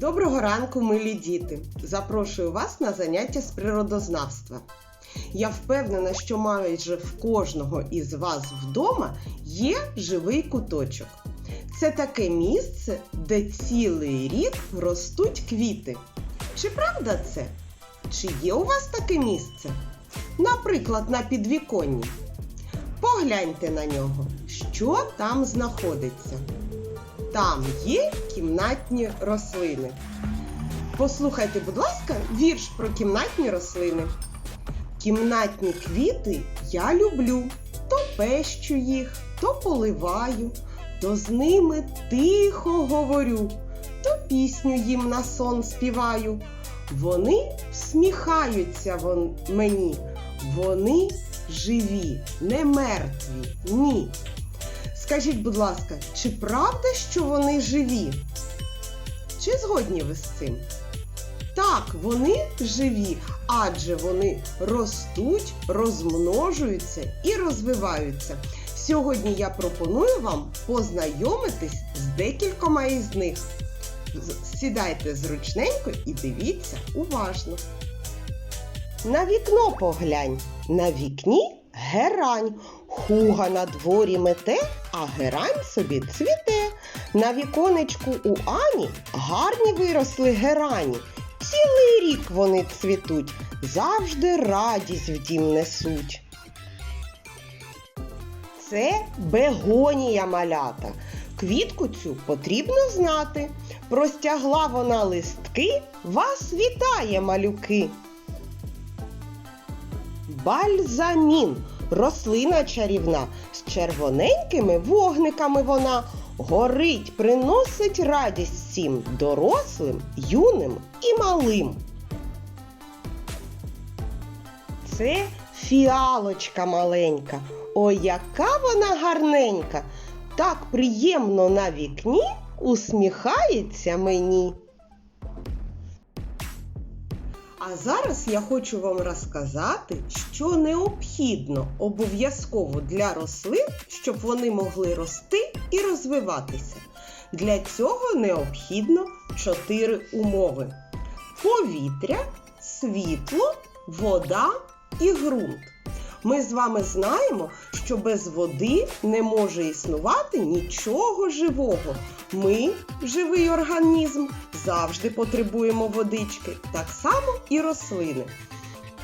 Доброго ранку, милі діти! Запрошую вас на заняття з природознавства. Я впевнена, що майже в кожного із вас вдома є живий куточок. Це таке місце, де цілий рік ростуть квіти. Чи правда це? Чи є у вас таке місце? Наприклад, на підвіконні. Погляньте на нього, що там знаходиться. Там є кімнатні рослини. Послухайте, будь ласка, вірш про кімнатні рослини. Кімнатні квіти я люблю, то пещу їх, то поливаю, то з ними тихо говорю, то пісню їм на сон співаю. Вони всміхаються вон мені, вони живі, не мертві, ні. Скажіть, будь ласка, чи правда, що вони живі? Чи згодні ви з цим? Так, вони живі, адже вони ростуть, розмножуються і розвиваються. Сьогодні я пропоную вам познайомитись з декількома із них. Сідайте зручненько і дивіться уважно. На вікно поглянь. На вікні герань. Хуга на дворі мете, а герань собі цвіте. На віконечку у Ані гарні виросли герані. Цілий рік вони цвітуть, завжди радість в дім несуть. Це бегонія малята. Квітку цю потрібно знати. Простягла вона листки, вас вітає малюки. Бальзамін рослина чарівна, з червоненькими вогниками вона горить, приносить радість всім дорослим, юним і малим. Це фіалочка маленька. Ой, яка вона гарненька! Так приємно на вікні усміхається мені. А зараз я хочу вам розказати, що необхідно обов'язково для рослин, щоб вони могли рости і розвиватися. Для цього необхідно чотири умови: повітря, світло, вода і ґрунт. Ми з вами знаємо, що без води не може існувати нічого живого. Ми, живий організм, завжди потребуємо водички, так само і рослини.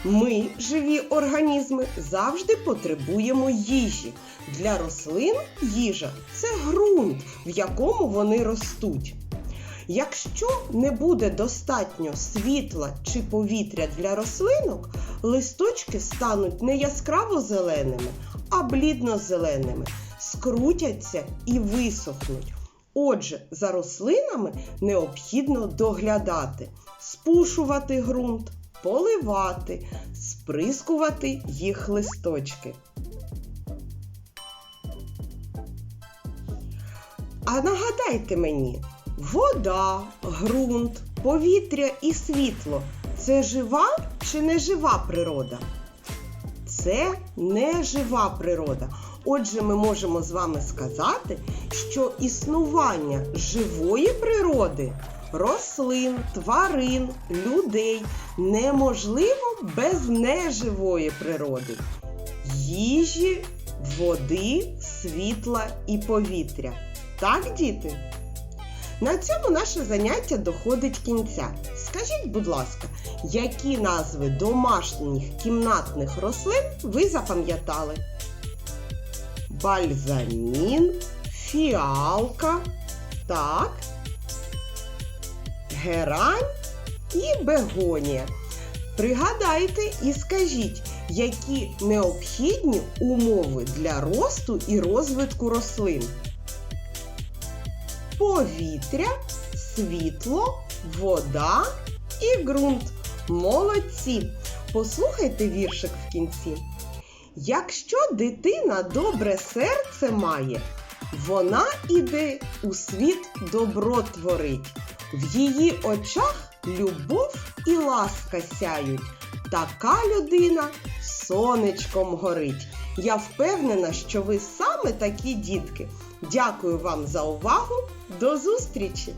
Ми, живі організми, завжди потребуємо їжі. Для рослин їжа це ґрунт, в якому вони ростуть. Якщо не буде достатньо світла чи повітря для рослинок, листочки стануть не яскраво зеленими, а блідно-зеленими, скрутяться і висохнуть. Отже, за рослинами необхідно доглядати, спушувати ґрунт, поливати, сприскувати їх листочки. А нагадайте мені, вода, ґрунт, повітря і світло це жива чи не жива природа? Це не жива природа. Отже, ми можемо з вами сказати, що існування живої природи, рослин, тварин, людей неможливо без неживої природи, їжі, води, світла і повітря. Так, діти? На цьому наше заняття доходить кінця. Скажіть, будь ласка, які назви домашніх кімнатних рослин ви запам'ятали? Бальзамін, фіалка, так, герань і бегонія. Пригадайте і скажіть, які необхідні умови для росту і розвитку рослин повітря, світло, вода і ґрунт. Молодці! Послухайте віршик в кінці. Якщо дитина добре серце має, вона іде у світ добро творить. В її очах любов і ласка сяють. Така людина сонечком горить. Я впевнена, що ви саме такі дітки. Дякую вам за увагу. До зустрічі!